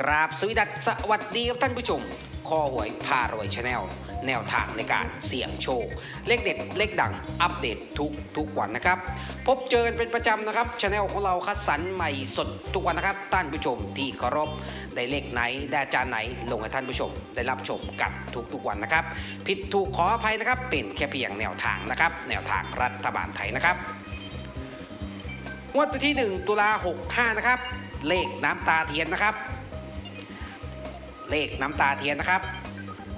กราบสวีดัสสวัสดีครับท่านผู้ชมคอหวยพารวยชาแนลแนวทางในการเสี่ยงโชค เลขเด็ดเลขดังอัปเดตทุกทุกวันนะครับ พบเจอกันเป็นประจำนะครับชาแนลของเราคัดสรรใหม่สดทุกวันนะครับ ท่านผู้ชมที่เคารพได้เลขไหนได้อาจารย์ไหนลงให้ท่านผู้ชม ได้รับชมกันทุกทุกวันนะครับ ผิดถูกขออภัยนะครับเป็นแค่เพียงแนวทางนะครับ แนวทางรัฐบาลไทยนะครับงวดวันที่ 1 ตุลา65นะครับเลขน้ำตาเทียนนะครับ เลขน้ำตาเทียนนะครับ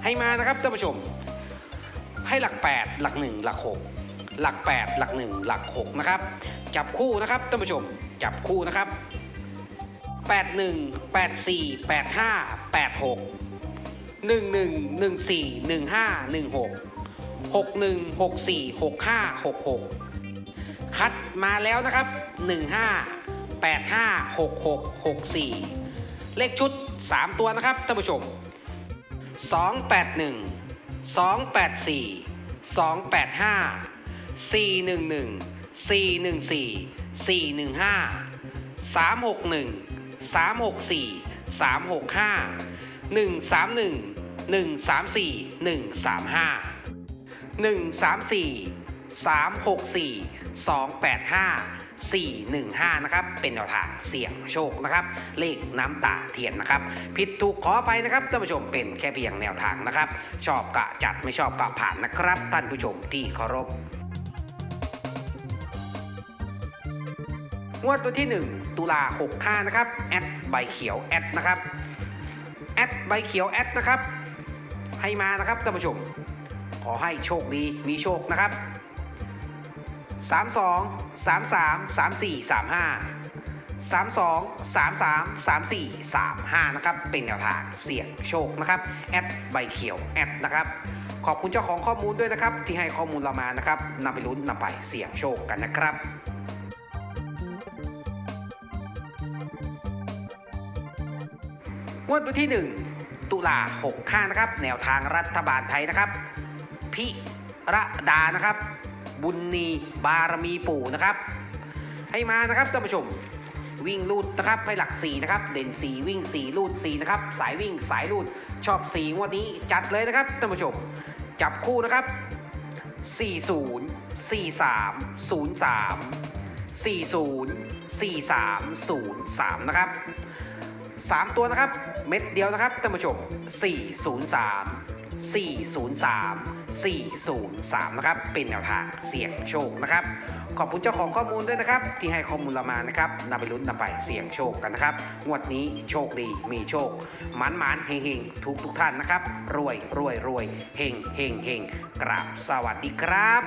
ให้มานะครับท่านผู้ชม ให้หลัก 8 หลัก 1 หลัก 6 หลัก 8 หลัก 1 หลัก 6 นะครับ จับคู่นะครับท่านผู้ชม จับคู่นะครับ 81 84 85 86 11 14 15 16 61 64 65 66 คัดมาแล้วนะครับ 15 85 66 64 เลขชุด 3 ตัวนะครับท่านผู้ชม 281 284 285 411 414 415 361 364 365 131 134 135 134 364 285 415 นะครับ เป็นแนวทางเสี่ยงโชคนะครับ เลขน้ำตาเทียนนะครับ ผิดถูกขอไปนะครับท่านผู้ชมเป็นแค่เพียงแนวทางนะครับ ชอบกะจัดไม่ชอบกะผ่านนะครับ ท่านผู้ชมที่เคารพงวดวันที่ 1 ตุลา65นะครับแอดใบเขียวแอดนะครับแอดใบเขียวแอดนะครับ ให้มานะครับท่านผู้ชม ขอให้โชคดีมีโชคนะครับ 32 33 34 35 32 33 34 35 นะครับ เป็นแนวทางเสี่ยงโชคนะครับ แอดใบเขียวแอดนะครับ ขอบคุณเจ้าของข้อมูลด้วยนะครับ ที่ให้ข้อมูลเรามานะครับนำไปลุ้นนำไปเสี่ยงโชคกันนะครับงวดวันที่ 1 ตุลา65นะครับ แนวทางรัฐบาลไทยนะครับ พิระดานะครับ บุญนีบารมีปู่นะครับ ให้มานะครับท่านผู้ชมวิ่งลูดนะครับให้หลัก 4 นะครับ เด่น 4 วิ่ง 4 ลูด 4 นะครับ สายวิ่งสายลูดชอบ 4 งวดนี้จัดเลยนะครับท่านผู้ชม จับคู่นะครับ 40 43 03 40 43 03 นะครับ 3 ตัวนะครับ เม็ดเดียวนะครับท่านผู้ชม403 403 403 นะครับ เป็นแนวทางเสี่ยงโชคนะครับ ขอบคุณเจ้าของข้อมูลด้วยนะครับ ที่ให้ข้อมูลเรามานะครับนำไปลุ้นนำไปเสี่ยงโชคกันนะครับ งวดนี้โชคดีมีโชคหมันหมันเฮงเฮงทุกทุกท่านนะครับ รวยรวยรวยเฮงเฮงเฮงกราบสวัสดีครับ